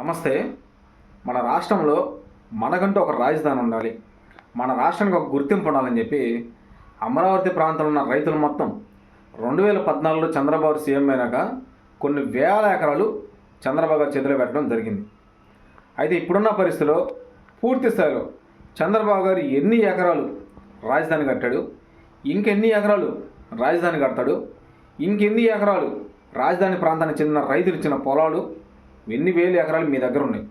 నమస్తే. మన రాష్ట్రంలో మనకంటూ ఒక రాజధాని ఉండాలి. మన రాష్ట్రానికి ఒక గుర్తింపు ఉండాలని చెప్పి అమరావతి ప్రాంతంలో ఉన్న రైతులు మొత్తం రెండు వేల పద్నాలుగులో చంద్రబాబు సీఎం అయినాక కొన్ని వేల ఎకరాలు చంద్రబాబు చేతిలో పెట్టడం జరిగింది. అయితే ఇప్పుడున్న పరిస్థితిలో పూర్తి స్థాయిలో చంద్రబాబు గారు ఎన్ని ఎకరాలు రాజధాని కట్టాడు? ఇంకెన్ని ఎకరాలు రాజధాని కడతాడు? ఇంకెన్ని ఎకరాలు రాజధాని ప్రాంతానికి చెందిన రైతులు ఇచ్చిన పొలాలు? ఎన్ని వేలు ఎకరాలు మీ దగ్గర ఉన్నాయి?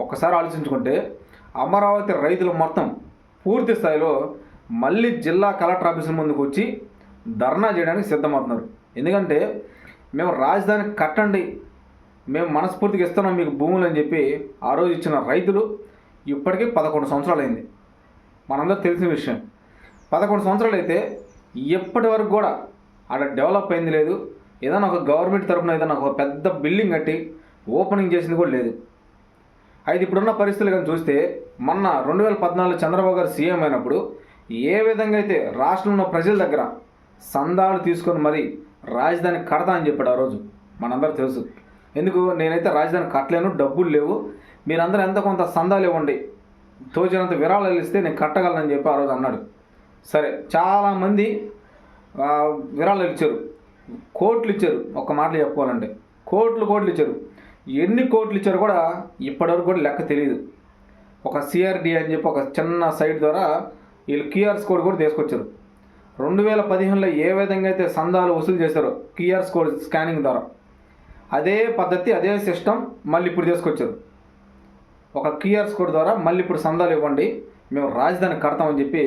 ఒక్కసారి ఆలోచించుకుంటే అమరావతి రైతులు మొత్తం పూర్తి స్థాయిలో మళ్ళీ జిల్లా కలెక్టర్ ఆఫీసుల ముందుకు వచ్చి ధర్నా చేయడానికి సిద్ధమవుతున్నారు. ఎందుకంటే మేము రాజధాని కట్టండి మేము మనస్ఫూర్తిగా ఇస్తున్నాం మీకు భూములు అని చెప్పి ఆ రోజు ఇచ్చిన రైతులు ఇప్పటికీ పదకొండు సంవత్సరాలు అయింది. మనందరూ తెలిసిన విషయం. పదకొండు సంవత్సరాలు అయితే ఎప్పటి వరకు కూడా అక్కడ డెవలప్ అయింది లేదు. ఏదైనా ఒక గవర్నమెంట్ తరఫున ఏదైనా ఒక పెద్ద బిల్డింగ్ కట్టి ఓపెనింగ్ చేసింది కూడా లేదు. అయితే ఇప్పుడున్న పరిస్థితులు కానీ చూస్తే మొన్న రెండు వేల పద్నాలుగు చంద్రబాబు గారు సీఎం అయినప్పుడు ఏ విధంగా అయితే రాష్ట్రంలో ఉన్న ప్రజల దగ్గర సందాలు తీసుకొని మరి రాజధాని కడతా అని చెప్పాడు ఆ రోజు మనందరూ తెలుసు. ఎందుకు? నేనైతే రాజధాని కట్టలేను డబ్బులు లేవు. మీరందరూ ఎంత కొంత సందాలు ఇవ్వండి తోచినంత విరాళాలు ఇస్తే నేను కట్టగలనని చెప్పి ఆ రోజు అన్నాడు. సరే చాలామంది విరాళాలు ఇచ్చారు. కోట్లు ఇచ్చారు ఒక మాటలు చెప్పుకోవాలంటే. కోట్లు కోట్లు ఇచ్చారు. ఎన్ని కోట్లు ఇచ్చారు కూడా ఇప్పటివరకు కూడా లెక్క తెలియదు ఒక సిఆర్డి అని చెప్పి ఒక చిన్న సైట్ ద్వారా వీళ్ళు క్యూఆర్స్ కోడ్ కూడా తీసుకొచ్చారు. రెండు వేల పదిహేనులో ఏ విధంగా అయితే సందాలు వసూలు చేశారో క్యూఆర్స్ కోడ్ స్కానింగ్ ద్వారా. అదే పద్ధతి అదే సిస్టమ్ మళ్ళీ ఇప్పుడు తీసుకొచ్చారు. ఒక క్యూఆర్స్ కోడ్ ద్వారా మళ్ళీ ఇప్పుడు సందాలు ఇవ్వండి మేము రాజధాని కడతామని చెప్పి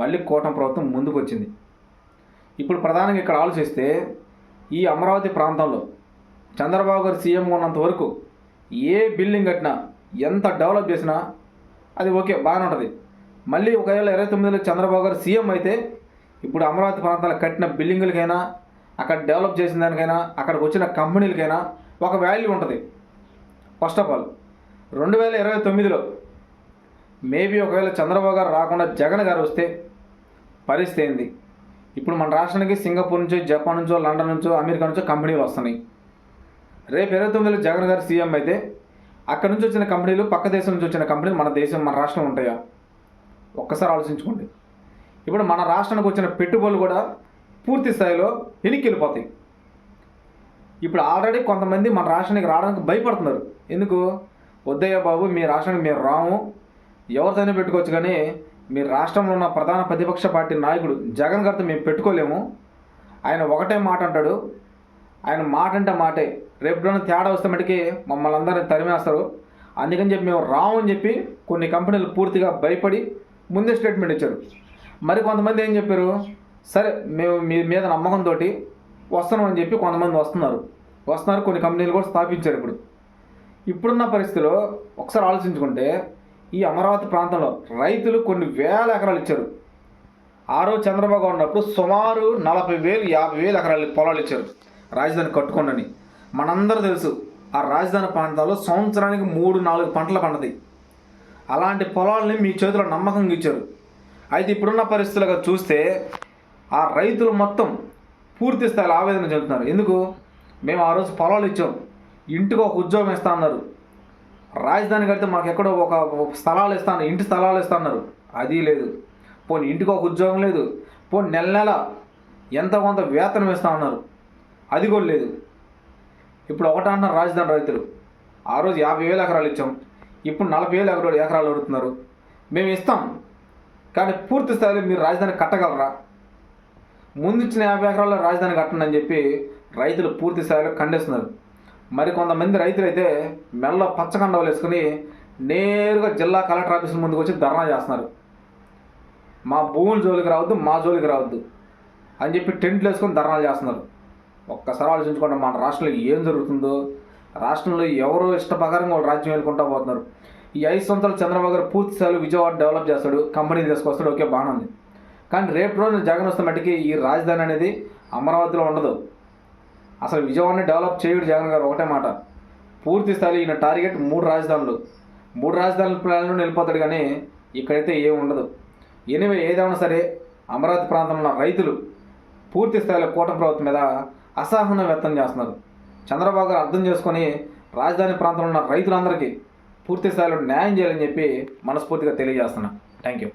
మళ్ళీ కూటమి ప్రభుత్వం ముందుకు వచ్చింది ఇప్పుడు ప్రధానంగా ఇక్కడ ఆలోచిస్తే ఈ అమరావతి ప్రాంతంలో చంద్రబాబు గారు సీఎం ఉన్నంత వరకు ఏ బిల్డింగ్ కట్టినా ఎంత డెవలప్ చేసినా అది ఓకే బాగానే ఉంటుంది. మళ్ళీ ఒకవేళ ఇరవై తొమ్మిదిలో చంద్రబాబు గారు సీఎం అయితే ఇప్పుడు అమరావతి ప్రాంతాలు కట్టిన బిల్డింగులకైనా అక్కడ డెవలప్ చేసిన దానికైనా అక్కడికి వచ్చిన కంపెనీలకైనా ఒక వాల్యూ ఉంటుంది. ఫస్ట్ ఆఫ్ ఆల్ రెండు వేల ఇరవై తొమ్మిదిలో మేబీ ఒకవేళ చంద్రబాబు గారు రాకుండా జగన్ గారు వస్తే పరిస్థితి ఏంది? ఇప్పుడు మన రాష్ట్రానికి సింగపూర్ నుంచో జపాన్ నుంచో లండన్ నుంచో అమెరికా నుంచో కంపెనీలు వస్తున్నాయి. రేపు ఇరవై తొమ్మిదిలో జగన్ గారు సీఎం అయితే అక్కడ నుంచి వచ్చిన కంపెనీలు పక్క దేశం నుంచి వచ్చిన కంపెనీలు మన దేశం మన రాష్ట్రం ఉంటాయా? ఒక్కసారి ఆలోచించుకోండి. ఇప్పుడు మన రాష్ట్రానికి వచ్చిన పెట్టుబడులు కూడా పూర్తి స్థాయిలో వెనక్కి వెళ్ళిపోతాయి ఇప్పుడు ఆల్రెడీ కొంతమంది మన రాష్ట్రానికి రావడానికి భయపడుతున్నారు. ఎందుకు? వద్దయ్య బాబు మీ రాష్ట్రానికి మేము రాము. ఎవరితోనే పెట్టుకోవచ్చు కానీ మీ రాష్ట్రంలో ఉన్న ప్రధాన ప్రతిపక్ష పార్టీ నాయకుడు జగన్ గారితో మేము పెట్టుకోలేము. ఆయన ఒకటే మాట అంటాడు. ఆయన మాట అంటే మాటే. రేపు రోజున తేడా వస్తే మటుకి మమ్మల్ని అందరిని తరిమేస్తారు. అందుకని చెప్పి మేము రామని చెప్పి కొన్ని కంపెనీలు పూర్తిగా భయపడి ముందే స్టేట్మెంట్ ఇచ్చారు. మరి కొంతమంది ఏం చెప్పారు? సరే మేము మీ మీద నమ్మకంతో వస్తున్నామని చెప్పి కొంతమంది వస్తున్నారు. వస్తున్నారు కొన్ని కంపెనీలు కూడా స్థాపించారు ఇప్పుడు. ఇప్పుడున్న పరిస్థితిలో ఒకసారి ఆలోచించుకుంటే ఈ అమరావతి ప్రాంతంలో రైతులు కొన్ని వేల ఎకరాలు ఇచ్చారు. ఆ రోజు చంద్రబాబు ఉన్నప్పుడు సుమారు నలభై వేలు యాభై వేలు ఎకరాలు పొలాలు ఇచ్చారు. రాజధాని కట్టుకోండి మనందరూ తెలుసు ఆ రాజధాని ప్రాంతాల్లో సంవత్సరానికి మూడు నాలుగు పంటలు పండుతాయి. అలాంటి పొలాలని మీ చేతిలో నమ్మకంగా ఇచ్చారు. అయితే ఇప్పుడున్న పరిస్థితులుగా చూస్తే ఆ రైతులు మొత్తం పూర్తి స్థాయిలో ఆవేదన చెందుతున్నారు. ఎందుకు? మేము ఆ రోజు పొలాలు ఇచ్చాం. ఇంటికి ఒక ఉద్యోగం ఇస్తా అన్నారు. రాజధాని కడితే మాకు ఎక్కడో ఒక స్థలాలు ఇస్తాను ఇంటి స్థలాలు ఇస్తా అన్నారు. అది లేదు. పోనీ ఇంటికి ఒక ఉద్యోగం లేదు. పోనీ నెల నెల ఎంత కొంత వేతనం ఇస్తా అన్నారు. అది కూడా లేదు. ఇప్పుడు ఒకట అంటున్నారు రాజధాని రైతులు. ఆ రోజు యాభై వేల ఎకరాలు ఇచ్చాం. ఇప్పుడు నలభై వేల ఎకరాలు ఎకరాలు అడుగుతున్నారు. మేము ఇస్తాం. కానీ పూర్తి స్థాయిలో మీరు రాజధాని కట్టగలరా? ముందు ఇచ్చిన యాభై ఎకరాల్లో రాజధాని కట్టండి అని చెప్పి రైతులు పూర్తి స్థాయిలో ఖండిస్తున్నారు. మరి కొంతమంది రైతులు అయితే మెల్ల పచ్చకండవలు వేసుకుని నేరుగా జిల్లా కలెక్టర్ ఆఫీస్ ముందుకు వచ్చి ధర్నా చేస్తున్నారు. మా భూముల జోలికి రావద్దు మా జోలికి రావద్దు అని చెప్పి టెంట్లు వేసుకొని ధర్నాలు చేస్తున్నారు. ఒక్కసారి ఆలోచించుకోండి మన రాష్ట్రంలో ఏం జరుగుతుందో రాష్ట్రంలో ఎవరు ఇష్ట వాళ్ళు రాజ్యం వెళ్ళుకుంటా పోతున్నారు? ఈ ఐదు సంవత్సరాలు చంద్రబాబు గారు పూర్తి స్థాయిలో విజయవాడ డెవలప్ చేస్తాడు కంపెనీలు తీసుకొస్తాడు ఓకే బాగానే ఉంది. కానీ రేపు రోజున జగన్ వస్తే మట్టికి ఈ రాజధాని అనేది అమరావతిలో ఉండదు. అసలు విజయవాడని డెవలప్ చేయడు జగన్ గారు ఒకటే మాట. పూర్తి స్థాయిలో ఈయన టార్గెట్ మూడు రాజధానులు. మూడు రాజధానుల ప్లాన్లో వెళ్ళిపోతాడు కానీ ఇక్కడైతే ఏం ఉండదు. ఎనివే ఏదైనా సరే అమరావతి ప్రాంతంలో రైతులు పూర్తి స్థాయిలో కూటమి ప్రభుత్వం మీద అసహనం వ్యక్తం చేస్తున్నారు. చంద్రబాబు గారు అర్థం చేసుకొని రాజధాని ప్రాంతంలో ఉన్న రైతులందరికీ పూర్తి స్థాయిలో న్యాయం చేయాలని చెప్పి మనస్ఫూర్తిగా తెలియజేస్తున్నా. Thank you